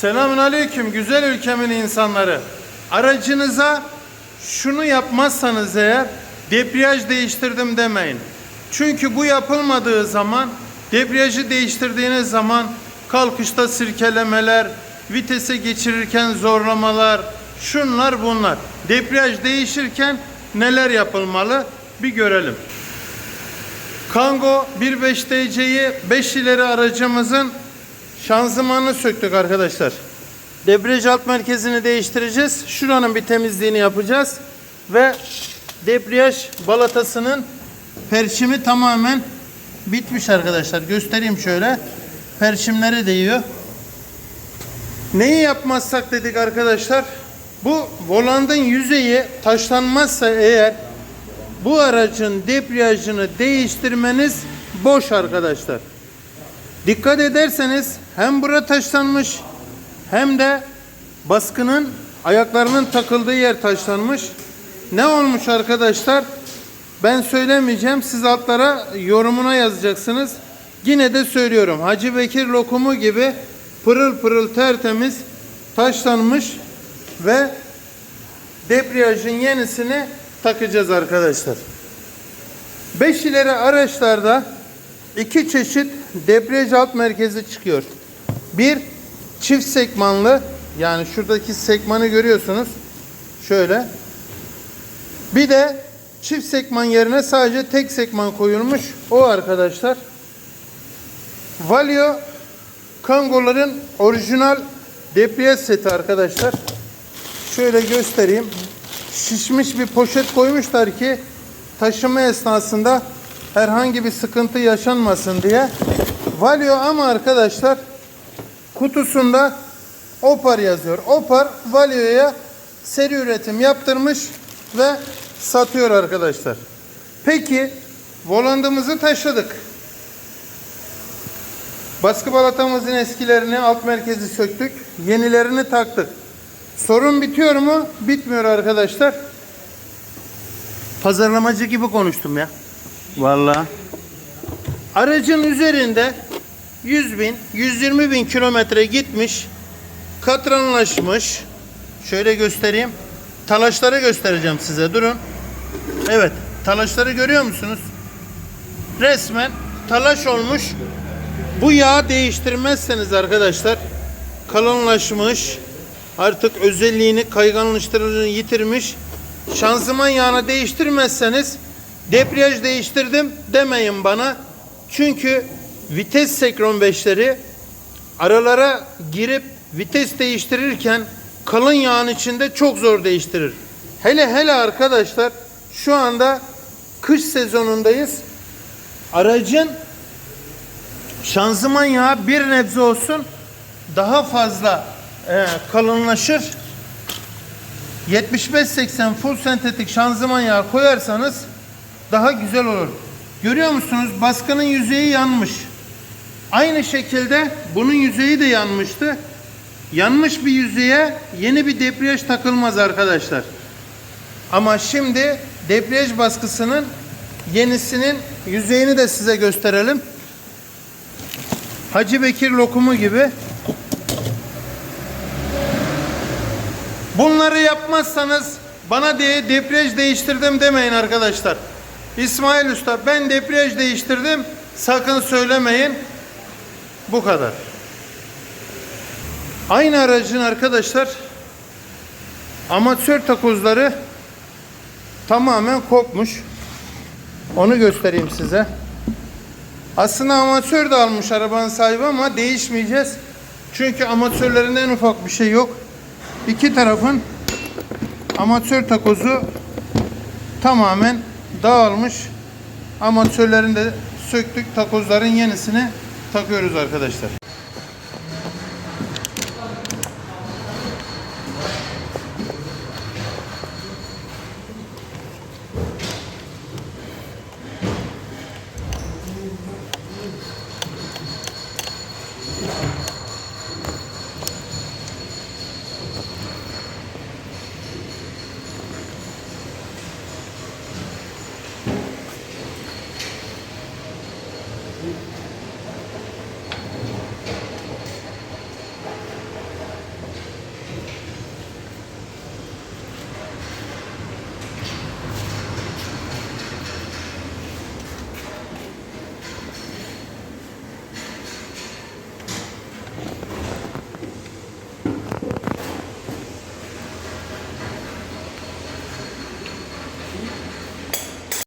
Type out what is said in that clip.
Selamun aleyküm güzel ülkemin insanları. Aracınıza şunu yapmazsanız eğer debriyaj değiştirdim demeyin. Çünkü bu yapılmadığı zaman debriyajı değiştirdiğiniz zaman kalkışta sirkelemeler, vitese geçirirken zorlamalar, şunlar bunlar. Debriyaj değişirken neler yapılmalı bir görelim. Kango 1.5 DC'yi 5 ileri aracımızın şanzımanını söktük arkadaşlar. Debriyaj alt merkezini değiştireceğiz. Şuranın bir temizliğini yapacağız. Ve debriyaj balatasının perçimi tamamen bitmiş arkadaşlar. Göstereyim şöyle. Perçimleri değiyor. Neyi yapmazsak dedik arkadaşlar? Bu volandın yüzeyi taşlanmazsa eğer bu aracın debriyajını değiştirmeniz boş arkadaşlar. Dikkat ederseniz hem bura taşlanmış hem de baskının ayaklarının takıldığı yer taşlanmış. Ne olmuş arkadaşlar? Ben söylemeyeceğim. Siz altlara yorumuna yazacaksınız. Yine de söylüyorum. Hacı Bekir lokumu gibi pırıl pırıl tertemiz taşlanmış ve debriyajın yenisini takacağız arkadaşlar. 5 ileri araçlarda iki çeşit debriyaj alt merkezi çıkıyor. Bir çift sekmanlı yani şuradaki sekmanı görüyorsunuz. Şöyle. Bir de çift sekman yerine sadece tek sekman koyulmuş. O arkadaşlar. Valio Kangoların orijinal debriyaj seti arkadaşlar. Şöyle göstereyim. Şişmiş bir poşet koymuşlar ki taşıma esnasında herhangi bir sıkıntı yaşanmasın diye. Valio ama arkadaşlar kutusunda Opar yazıyor. Opar Valio'ya seri üretim yaptırmış ve satıyor arkadaşlar. Peki volandımızı taşıdık. Baskı balatamızın eskilerini alt merkezi söktük. Yenilerini taktık. Sorun bitiyor mu? Bitmiyor arkadaşlar. Pazarlamacı gibi konuştum ya. Vallahi. Aracın üzerinde 100 bin, 120 bin kilometre gitmiş. Katranlaşmış. Şöyle göstereyim. Talaşları göstereceğim size. Durun. Evet. Talaşları görüyor musunuz? Resmen talaş olmuş. Bu yağı değiştirmezseniz arkadaşlar kalınlaşmış artık özelliğini kayganlaştırıcını yitirmiş. Şanzıman yağını değiştirmezseniz debriyaj değiştirdim demeyin bana. Çünkü vites sekron 5'leri aralara girip vites değiştirirken kalın yağın içinde çok zor değiştirir. Hele hele arkadaşlar şu anda kış sezonundayız. Aracın şanzıman yağı bir nebze olsun daha fazla e, kalınlaşır. 75-80 full sentetik şanzıman yağı koyarsanız daha güzel olur. Görüyor musunuz? Baskının yüzeyi yanmış. Aynı şekilde bunun yüzeyi de yanmıştı. Yanmış bir yüzeye yeni bir debriyaj takılmaz arkadaşlar. Ama şimdi debriyaj baskısının yenisinin yüzeyini de size gösterelim. Hacı Bekir lokumu gibi. Bunları yapmazsanız bana diye debriyaj değiştirdim demeyin arkadaşlar. İsmail Usta ben debriyaj değiştirdim sakın söylemeyin. Bu kadar. Aynı aracın arkadaşlar amatör takozları tamamen kopmuş. Onu göstereyim size. Aslında amatör de almış arabanın sahibi ama değişmeyeceğiz. Çünkü amatörlerinde en ufak bir şey yok. İki tarafın amatör takozu tamamen dağılmış. Amatörlerini de söktük. Takozların yenisini takıyoruz arkadaşlar.